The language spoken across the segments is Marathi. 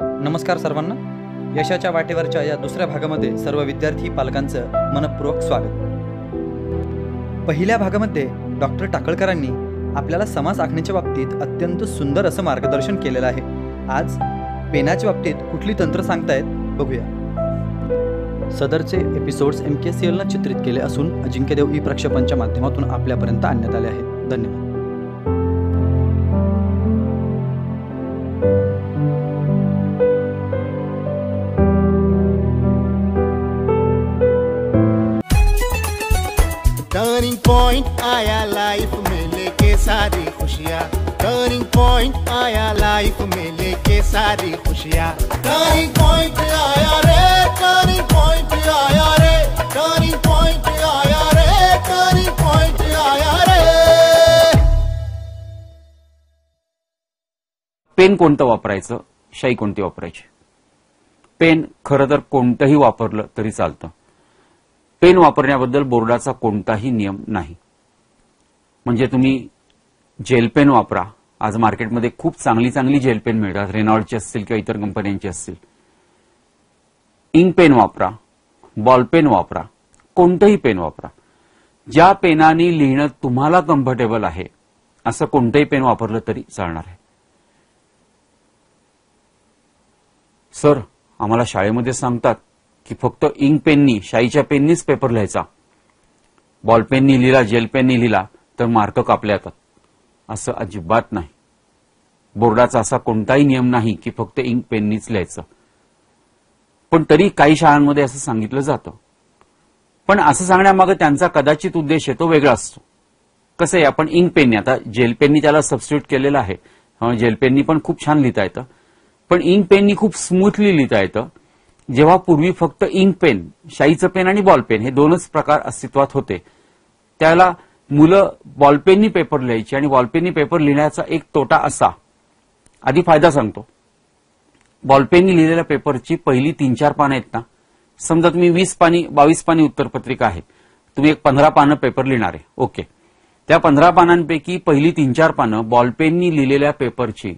नमस्कार सर्वांना. यशाच्या वाटेवरच्या या दुसऱ्या भागामध्ये सर्व विद्यार्थी पालकांचं मनपूर्वक स्वागत. पहिल्या भागामध्ये डॉक्टर टाकळकरांनी आपल्याला समाज आखण्याच्या बाबतीत अत्यंत सुंदर असं मार्गदर्शन केलेलं आहे. आज पेनाच्या बाबतीत कुठली तंत्र सांगतायत बघूया. सदरचे एपिसोड्स एम के सी एलनं चित्रित केले असून अजिंक्यदेव ई प्रक्षेपणच्या माध्यमातून आपल्यापर्यंत आणण्यात आले आहेत. धन्यवाद. पॉइंट आया लाइफ में लेके सारी खुशियाँ टर्निंग पॉइंट आया लाइफ में लेके सारी खुशियाँ टर्निंग पॉइंट आया रे टर्निंग पॉइंट आया रे टर्निंग पॉइंट आया रे टर्निंग पॉइंट आया रे पेन कोणतं वापरायचं? शाई कोणती वापरायची? पेन खरं तर कोणतंही वापरलं तरी चालतं. पेन वापरण्याबद्दल बोर्डाचा कोणताही नियम नाही. म्हणजे तुम्ही जेल पेन वापरा. आज मार्केटमध्ये खूप चांगली चांगली जेल पेन मिळतात. रेनॉल्डची असतील किंवा इतर कंपन्यांची असतील. इंक पेन वापरा. बॉल पेन वापरा. कोणतंही पेन वापरा. ज्या पेनाने लिहिणं तुम्हाला कम्फर्टेबल आहे असं कोणतंही पेन वापरलं तरी चालणार आहे. सर आम्हाला शाळेमध्ये सांगतात की फक्त इंक पेननी शाईच्या पेननीच पेपर लिहायचा. बॉल पेननी लिहिला जेलपेननी लिहिला तर मार्क कापले जातात असं अजिबात नाही. बोर्डाचा असा कोणताही नियम नाही की फक्त इंक पेननीच लिहायचं. पण तरी काही शाळांमध्ये असं सांगितलं जातं. पण असं सांगण्यामागे त्यांचा कदाचित उद्देश आहे तो वेगळा असतो. कसं आहे आपण इंक पेननी आता जेल पेननी त्याला सबस्टिट्यूट केलेलं आहे. जेलपेननी जेल पेननी पण खूप छान लिहिता येतं. पण इंक पेननी खूप स्मूथली लिहिता येतं. जेव्हा पूर्वी फक्त इंक पेन शाईचं पेन आणि बॉल पेन हे दोनच प्रकार अस्तित्वात होते. त्याला मुलं बॉलपेननी पेपर लिहायची आणि बॉलपेननी पेपर लिहिण्याचा एक तोटा असा. आधी फायदा सांगतो. बॉलपेननी लिहिलेल्या पेपरची पहिली तीन चार पानं आहेत ना. समजा तुम्ही वीस पानी बावीस पानी उत्तरपत्रिका आहे तुम्ही एक पंधरा पानं पेपर लिहिणार आहे. ओके. त्या पंधरा पानांपैकी पहिली तीन चार पानं बॉलपेननी लिहिलेल्या पेपरची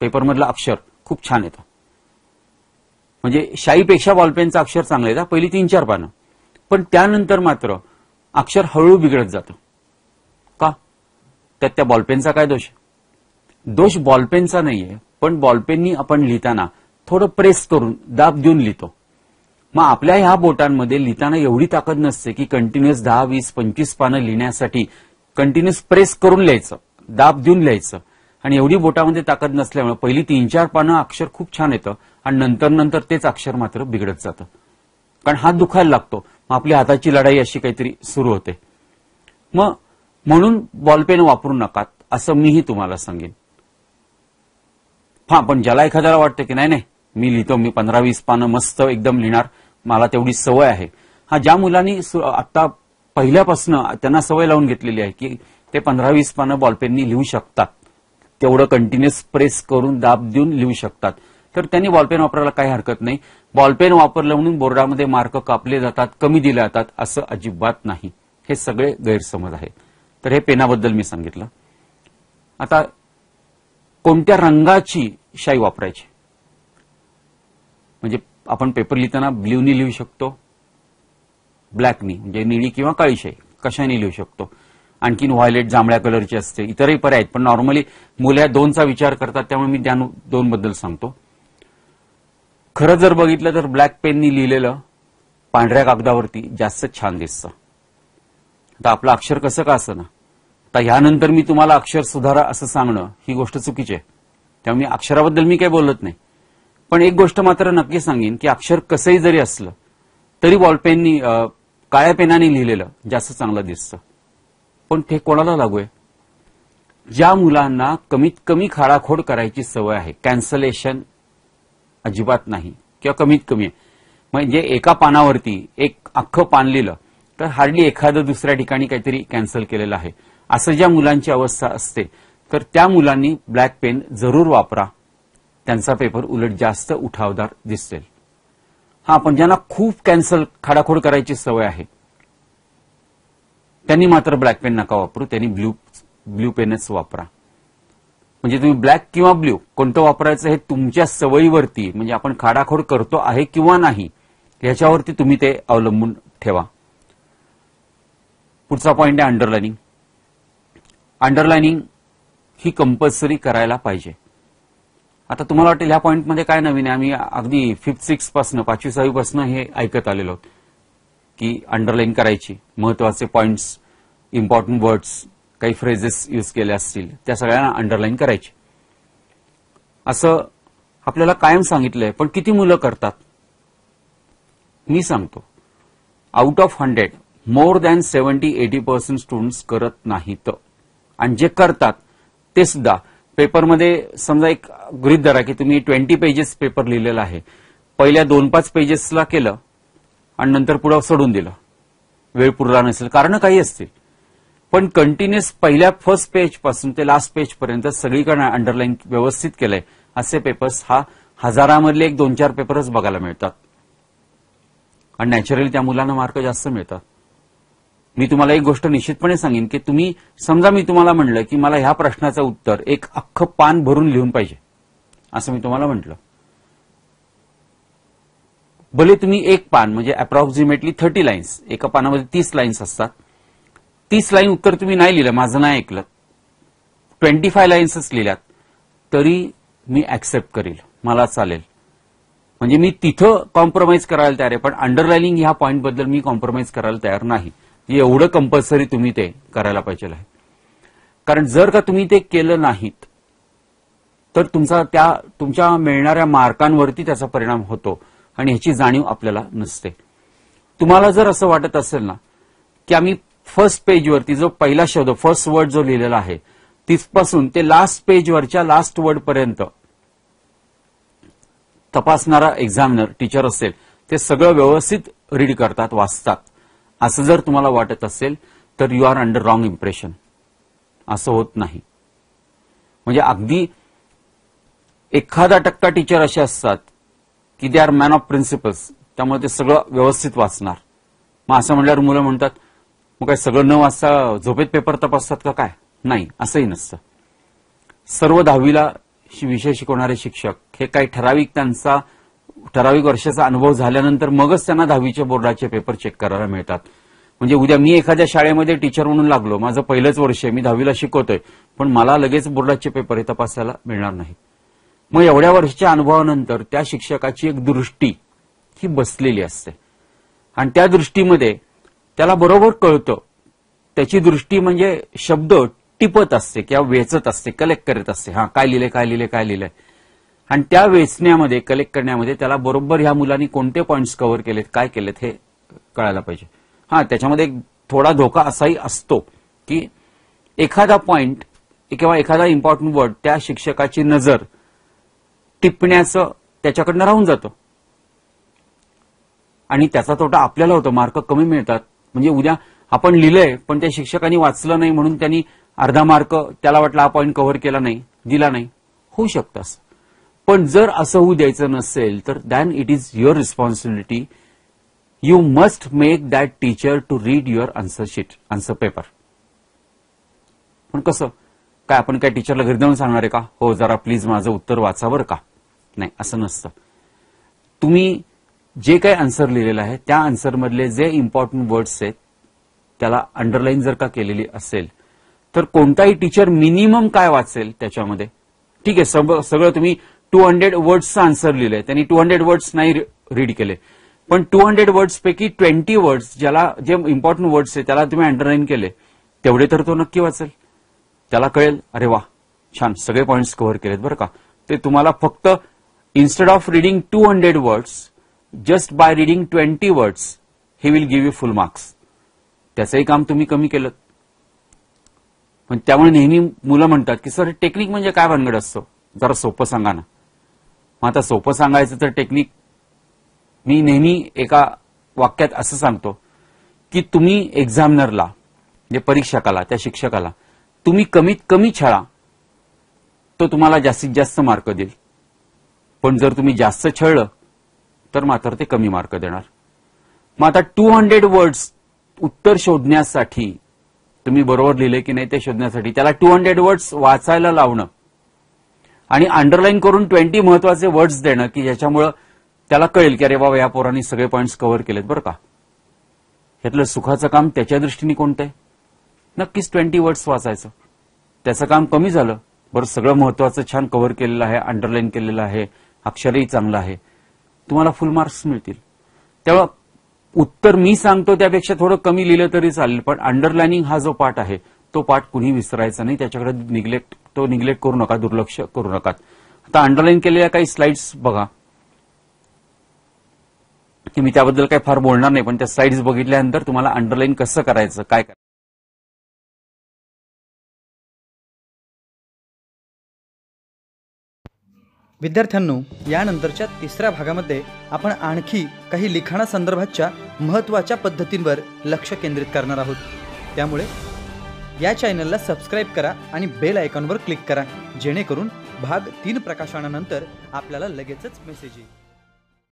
पेपरमधलं अक्षर खूप छान येतं. म्हणजे शाईपेक्षा बॉलपेनचं अक्षर चांगलं येतं पहिली तीन चार पानं. पण त्यानंतर मात्र अक्षर हळू बिघडत जातं. का? त्यात त्या बॉलपेनचा काय दोष? दोष बॉलपेनचा नाहीये पण बॉलपेननी आपण लिहिताना थोडं प्रेस करून दाब देऊन लिहितो. मग आपल्या ह्या बोटांमध्ये लिहिताना एवढी ताकद नसते की कंटिन्युअस दहा वीस पंचवीस पानं लिहिण्यासाठी कंटिन्युअस प्रेस करून लिहायचं दाब देऊन लिहायचं. आणि एवढी बोटामध्ये ताकद नसल्यामुळे पहिली तीन चार पानं अक्षर खूप छान येतं. आणि नंतर नंतर तेच अक्षर मात्र बिघडत जातं. कारण हात दुखायला लागतो. मग आपली हाताची लढाई अशी काहीतरी सुरू होते. मग म्हणून बॉलपेन वापरू नका असं मीही तुम्हाला सांगेन. हा पण ज्याला एखाद्याला वाटतं की नाही नाही मी लिहितो मी पंधरा वीस पानं मस्त एकदम लिहिणार मला तेवढी सवय आहे. हा ज्या मुलांनी आता पहिल्यापासून त्यांना सवय लावून घेतलेली आहे की ते पंधरा वीस पानं बॉलपेननी लिहू शकतात. तेवढं कंटिन्युअस प्रेस करून दाब देऊन लिहू शकतात. तर त्यांनी बॉलपेन वापरायला काही हरकत नाही. बॉलपेन वापरलं म्हणून बोर्डामध्ये मार्क कापले जातात कमी दिले जातात असं अजिबात नाही. हे सगळे गैरसमज आहेत. तर हे पेनाबद्दल मी सांगितलं. आता कोणत्या रंगाची शाई वापरायची? म्हणजे आपण पेपर लिहिताना ब्ल्यूनी लिहू शकतो ब्लॅकनी म्हणजे निळी किंवा काळी शाई कशाने लिहू शकतो? आणखीन व्हायलेट जांभळ्या कलरची असते इतरही पर्याय आहेत पण नॉर्मली मुलं या दोनचा विचार करतात त्यामुळे मी त्या दोन बद्दल सांगतो. खरं जर बघितलं तर ब्लॅक पेननी लिहिलेलं पांढऱ्या कागदावरती जास्त छान दिसतं. आता आपलं अक्षर कसं का असं ना? आता ह्यानंतर मी तुम्हाला अक्षर सुधारा असं सांगणं ही गोष्ट चुकीची आहे. त्यामुळे मी अक्षराबद्दल मी काही बोलत नाही. पण एक गोष्ट मात्र नक्की सांगेन की अक्षर कसंही जरी असलं तरी बॉलपेननी काळ्या पेनाने लिहिलेलं जास्त चांगलं दिसतं. पण ते कोणाला लागू आहे? ज्या मुलांना कमीत कमी खाडाखोड करायची सवय आहे कॅन्सलेशन अजिबात नाही किंवा कमीत कमी आहे. म्हणजे एका पानावरती एक अख्खं पान लिहिलं तर हार्डली एखादं दुसऱ्या ठिकाणी काहीतरी कॅन्सल केलेलं आहे. असं ज्या मुलांची अवस्था असते तर त्या मुलांनी ब्लॅक पेन जरूर वापरा. त्यांचा पेपर उलट जास्त उठावदार दिसेल. हा पण ज्यांना खूप कॅन्सल खाडाखोड करायची सवय आहे त्यांनी मात्र ब्लॅक पेन नका वापरू त्यांनी ब्ल्यू ब्ल्यू पेनच वापरा. म्हणजे तुम्ही ब्लॅक किंवा ब्ल्यू कोणतं वापरायचं हे तुमच्या सवयीवरती म्हणजे आपण खाडाखोड करतो आहे किंवा नाही याच्यावरती तुम्ही ते अवलंबून ठेवा. पुढचा पॉईंट आहे अंडरलाइनिंग अंडरलाइनिंग ही कंपल्सरी करायला पाहिजे. आता तुम्हाला वाटेल ह्या पॉईंटमध्ये काय नवीन आहे? आम्ही अगदी फिफ्थ सिक्सपासून पाचवी सहावी पासून हे ऐकत आलेलो आहोत की अंडरलाईन करायची महत्त्वाचे पॉईंट्स इम्पॉर्टंट वर्ड्स काही फ्रेजेस यूज केले असतील त्या सगळ्यांना अंडरलाईन करायची. असं आपल्याला कायम सांगितलंय पण किती मुलं करतात? मी सांगतो. Out of hundred more than seventy eighty percent students करत नाहीत. आणि जे करतात ते सुद्धा. पेपरमध्ये समजा एक गृहित धरा की तुम्ही ट्वेंटी पेजेस पेपर लिहिलेला आहे. पहिल्या दोन पाच पेजेसला केलं आणि नंतर पुढं सोडून दिलं. वेळ पुरला नसेल. कारण काही असतील. पण कंटिन्युअस पहिल्या फर्स्ट पेजपासून ते लास्ट पेज पर्यंत सगळीकडे अंडरलाईन व्यवस्थित केलंय. असे पेपर्स हा हजारामधले एक दोन चार पेपरच बघायला मिळतात. आणि नॅचरली त्या मुलांना मार्क जास्त मिळतात. मी तुम्हाला एक गोष्ट निश्चितपणे सांगेन की तुम्ही समजा मी तुम्हाला म्हणलं की मला ह्या प्रश्नाचं उत्तर एक अख्खं पान भरून लिहून पाहिजे. असं मी तुम्हाला म्हटलं. भले तुम्ही एक पान म्हणजे अप्रॉक्सिमेटली थर्टी लाईन्स एका पानामध्ये तीस लाईन्स असतात. तीस लाईन उत्तर तुम्ही नाही लिहिलं माझं नाही ऐकलं. ट्वेंटी फाय लाईन्सच लिहिल्यात. तरी मी ऍक्सेप्ट करेल. मला चालेल. म्हणजे मी तिथं कॉम्प्रोमाइज करायला तयार आहे पण अंडरलाइनिंग ह्या पॉईंटबद्दल मी कॉम्प्रोमाइज करायला तयार नाही. म्हणजे एवढं कंपल्सरी तुम्ही ते करायला पाहिजे आहे. कारण जर का तुम्ही ते केलं नाहीत तर तुमचा त्या तुमच्या मिळणाऱ्या मार्कांवरती त्याचा परिणाम होतो आणि ह्याची जाणीव आपल्याला नसते. तुम्हाला जर असं वाटत असेल ना की आम्ही फर्स्ट पेजवरती जो पहिला शब्द फर्स्ट वर्ड जो लिहिलेला आहे तिथपासून ते लास्ट पेजवरच्या लास्ट वर्ड पर्यंत तपासणारा एक्झामिनर टीचर असेल ते सगळं व्यवस्थित रीड करतात वाचतात. असं जर तुम्हाला वाटत असेल तर you are under wrong impression असं होत नाही. म्हणजे अगदी एखादा टक्का टीचर असे असतात की they are man of principles त्यामुळे ते सगळं व्यवस्थित वाचणार. मग असं म्हटल्यावर मुलं म्हणतात मग काय सगळं न वाजता झोपेत पेपर तपासतात का काय? नाही असंही नसतं. सर्व दहावीला विषय शिकवणारे शिक्षक हे काही ठराविक त्यांचा ठराविक वर्षाचा अनुभव झाल्यानंतर मगच त्यांना दहावीचे बोर्डाचे पेपर चेक करायला मिळतात. म्हणजे उद्या मी एखाद्या शाळेमध्ये टीचर म्हणून लागलो. माझं पहिलंच वर्ष आहे मी दहावीला शिकवतोय. पण मला लगेच बोर्डाचे पेपर हे तपासायला मिळणार नाही. मग एवढ्या वर्षाच्या अनुभवानंतर त्या शिक्षकाची एक दृष्टी ही बसलेली असते. आणि त्या दृष्टीमध्ये त्याला बरोबर कळतं. त्याची दृष्टी म्हणजे शब्द टिपत असते किंवा वेचत असते कलेक्ट करत असते. हा काय लिहिलंय काय लिहिलंय काय लिहिलंय. आणि त्या वेचण्यामध्ये कलेक्ट करण्यामध्ये त्याला बरोबर ह्या मुलांनी कोणते पॉईंट्स कव्हर केलेत काय केलेत हे कळायला पाहिजे. हा त्याच्यामध्ये एक थोडा धोका असाही असतो की एखादा पॉइंट किंवा एखादा इम्पॉर्टंट वर्ड त्या शिक्षकाची नजर टिपण्याचं त्याच्याकडनं राहून जातं. आणि त्याचा तोटा आपल्याला होतो मार्क कमी मिळतात म्हणजे उद्या आपण लिहिलंय पण त्या शिक्षकांनी वाचलं नाही म्हणून त्यांनी अर्धा मार्क त्याला वाटला हा पॉईंट कव्हर केला नाही दिला नाही. होऊ शकतास पण जर असं होऊ द्यायचं नसेल तर than it is your responsibility you must make that teacher to read your answer sheet answer paper पण कसं? काय आपण काय टीचरला घरी जाऊन सांगणार आहे का? हो जरा प्लीज माझं उत्तर वाचा बरं का? नाही असं नसतं. तुम्ही जे काही आन्सर लिहिलेलं आहे त्या आन्सरमधले जे इम्पॉर्टंट वर्ड्स आहेत त्याला अंडरलाईन जर का केलेली असेल तर कोणताही टीचर मिनिमम काय वाचेल त्याच्यामध्ये? ठीक आहे सगळं तुम्ही टू हंड्रेड वर्ड्सचं आन्सर लिहिलंय. त्यांनी टू हंड्रेड वर्ड्स नाही रीड केले. पण टू हंड्रेड वर्ड्स पैकी ट्वेंटी वर्ड्स ज्याला जे इम्पॉर्टंट वर्ड्स आहे त्याला तुम्ही अंडरलाईन केले तेवढे तर तो नक्की वाचेल. त्याला कळेल अरे वा छान सगळे पॉईंट्स कव्हर केलेत बरं का. ते तुम्हाला फक्त instead of reading two hundred words just by reading twenty words he will give you full marks त्याचंही काम तुम्ही कमी केलं. पण त्यामुळे नेहमी मुलं म्हणतात की सर टेक्निक म्हणजे काय भानगड असतो? जरा सोपं सांगा ना. मग आता सोपं सांगायचं तर टेक्निक मी नेहमी एका वाक्यात असं सांगतो की तुम्ही एक्झामिनरला म्हणजे परीक्षकाला त्या शिक्षकाला तुम्ही कमीत कमी छळा. तो तुम्हाला जास्तीत जास्त मार्क देईल. पण जर तुम्ही जास्त छळलं तर मात्र ते कमी मार्क देणार. मग आता टू हंड्रेड वर्ड्स उत्तर शोधण्यासाठी तुम्ही बरोबर लिहिले की नाही ते शोधण्यासाठी त्याला टू हंड्रेड वर्ड्स वाचायला लावणं आणि अंडरलाईन करून ट्वेंटी महत्त्वाचे वर्ड्स देणं की ज्याच्यामुळं त्याला कळेल की अरे बाबा या पोरांनी सगळे पॉईंट्स कव्हर केलेत बरं का. ह्यातलं सुखाचं काम त्याच्या दृष्टीने कोणतं आहे नक्कीच ट्वेंटी वर्ड्स वाचायचं. त्याचं काम कमी झालं. बरं सगळं महत्वाचं छान कव्हर केलेलं आहे अंडरलाईन केलेलं आहे अक्षरही चांगलं आहे. तुम्हाला फुल मार्क्स मिळतील. तेव्हा उत्तर मी सांगतो त्यापेक्षा थोडं कमी लिहिलं तरी चालेल पण अंडरलाईनिंग हा जो पाठ आहे तो पाठ कुणी विसरायचा नाही. त्याच्याकडे निग्लेक्ट तो निग्लेक्ट करू नका दुर्लक्ष करू नका. आता अंडरलाईन केलेल्या काही स्लाइड्स बघा. की मी त्याबद्दल काही फार बोलणार नाही पण त्या स्लाइड्स बघितल्यानंतर तुम्हाला अंडरलाईन कसं करायचं काय करायचं. विद्यार्थ्यांनो यानंतरच्या तिसऱ्या भागामध्ये आपण आणखी काही लिखाणासंदर्भातच्या महत्त्वाच्या पद्धतींवर लक्ष केंद्रित करणार आहोत. त्यामुळे या चॅनलला सबस्क्राईब करा आणि बेल आयकॉनवर क्लिक करा जेणेकरून भाग तीन प्रकाशनानंतर आपल्याला लगेचच मेसेज येईल.